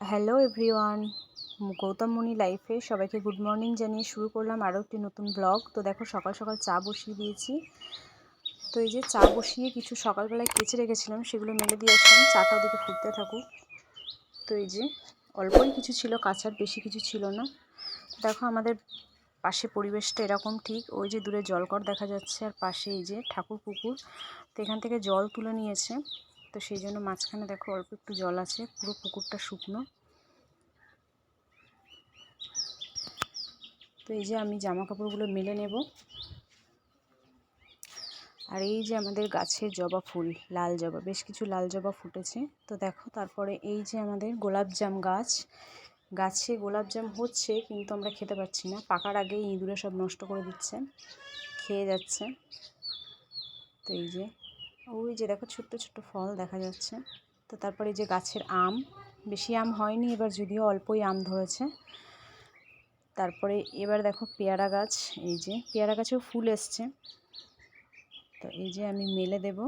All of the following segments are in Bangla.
হ্যালো এভরিওয়ান গৌতম মণি লাইফে সবাইকে গুড মর্নিং জানিয়ে শুরু করলাম আরও একটি নতুন ব্লগ তো দেখো সকাল সকাল চা বসিয়ে দিয়েছি। তো এই যে চা বসিয়ে কিছু সকালবেলায় কেচে রেখেছিলাম, সেগুলো মেলে দিয়ে আসলাম। চাটা ওদিকে ফুটতে থাকুক। তো এই যে অল্পই কিছু ছিল কাঁচার বেশি কিছু ছিল না। দেখো আমাদের পাশে পরিবেশটা এরকম ঠিক, ওই যে দূরে জলকর দেখা যাচ্ছে, আর পাশে এই যে ঠাকুর পুকুর। তো এখান থেকে জল তুলে নিয়েছে। তো সেই জন্য মাঝখানে দেখো অল্প একটু জল আছে, পুরো পুকুরটা শুকনো। তো এই যে আমি জামা কাপড়গুলো মেলে নেব। আর এই যে আমাদের গাছে জবা ফুল, লাল জবা, বেশ কিছু লাল জবা ফুটেছে। তো দেখো তারপরে এই যে আমাদের গোলাপ জাম গাছ, গাছে গোলাপ জাম হচ্ছে কিন্তু আমরা খেতে পাচ্ছি না। পাকার আগেই ইঁদুরে সব নষ্ট করে দিচ্ছে, খেয়ে যাচ্ছে। তো এই যে ওই যে দেখো ছোট্ট ছোট্ট ফল দেখা যাচ্ছে। তো তারপরে যে গাছের আম, বেশি আম হয়নি, এবার যদিও অল্পই আম ধরেছে। তারপরে এবার দেখো পেয়ারা গাছ, এই যে পেয়ারা গাছেও ফুল এসছে। তো এই যে আমি মেলে দেব।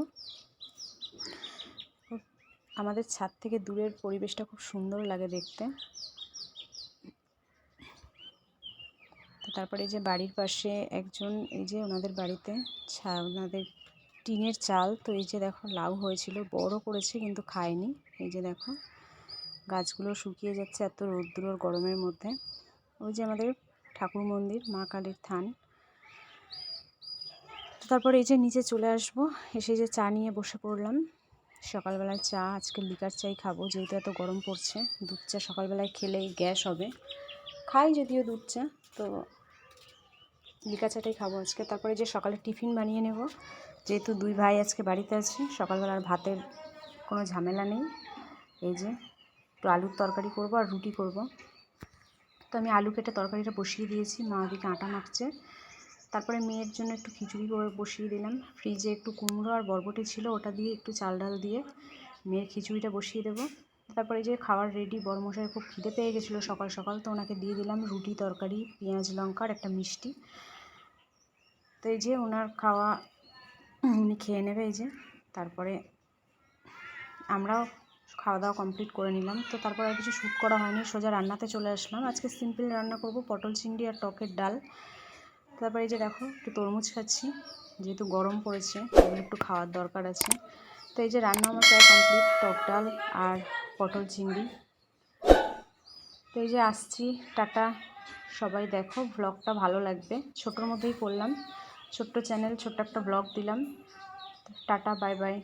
আমাদের ছাদ থেকে দূরের পরিবেশটা খুব সুন্দর লাগে দেখতে। তো তারপরে এই যে বাড়ির পাশে একজন, এই যে ওনাদের বাড়িতে, ছা, ওনাদের টিনের চাল। তো এই যে দেখো, লাউ হয়েছিল, বড় করেছে কিন্তু খায়নি। এই যে দেখো, গাছগুলো শুকিয়ে যাচ্ছে এত রৌদ্র গরমের মধ্যে। ওই যে আমাদের ঠাকুর মন্দির, মা কালীর থান। তারপর এই যে নিচে চলে আসব, এসে যে চা নিয়ে বসে পড়লাম। সকালবেলায় চা, আজকে লিকার চাই খাব, যেহেতু এত গরম পড়ছে। দুধ চা সকালবেলায় খেলেই গ্যাস হবে। খাই যদিও দুধ চা, তো লিকা চাটাই খাব আজকে। তারপরে যে সকালে টিফিন বানিয়ে নেব যেহেতু দুই ভাই আজকে বাড়িতে আছে, সকালবেলার ভাতের কোনো ঝামেলা নেই। এই যে একটু আলুর তরকারি করব আর রুটি করব। তো আমি আলু কেটে তরকারিটা বসিয়ে দিয়েছি, মা ওদিকে আটা মাখছে। তারপরে মেয়ের জন্য একটু খিচুড়ি করে বসিয়ে দিলাম। ফ্রিজে একটু কুমড়ো আর বরবটি ছিল, ওটা দিয়ে একটু চাল ডাল দিয়ে মেয়ের খিচুড়িটা বসিয়ে দেবো। তারপরে যে খাবার রেডি বরমশাই খুব খিদে পেয়ে গেছিল সকাল সকাল, তো ওনাকে দিয়ে দিলাম রুটি, তরকারি, পেঁয়াজ, লঙ্কার একটা মিষ্টি। তো এই যে ওনার খাওয়া উনি খেয়ে নেবে এই যে, তারপরে আমরাও খাওয়া দাওয়া কমপ্লিট করে নিলাম। তো তারপর আর কিছু শ্যুট করা হয়নি, সোজা রান্নাতে চলে আসলাম। আজকে সিম্পল রান্না করব, পটল চিংড়ি আর টকের ডাল। তারপরে এই যে দেখো, একটু তরমুজ খাচ্ছি, যেহেতু গরম পড়েছে একটু খাওয়ার দরকার আছে। তো এই যে রান্না আমার প্রায় কমপ্লিট টক ডাল আর পটল চিংড়ি। তো এই যে আসছি, টাটা। সবাই দেখো ব্লগটা ভালো লাগবে। ছোটোর মধ্যেই করলাম। ছোট্ট চ্যানেল ছোট্ট একটা ব্লগ দিলাম। Tata bye bye.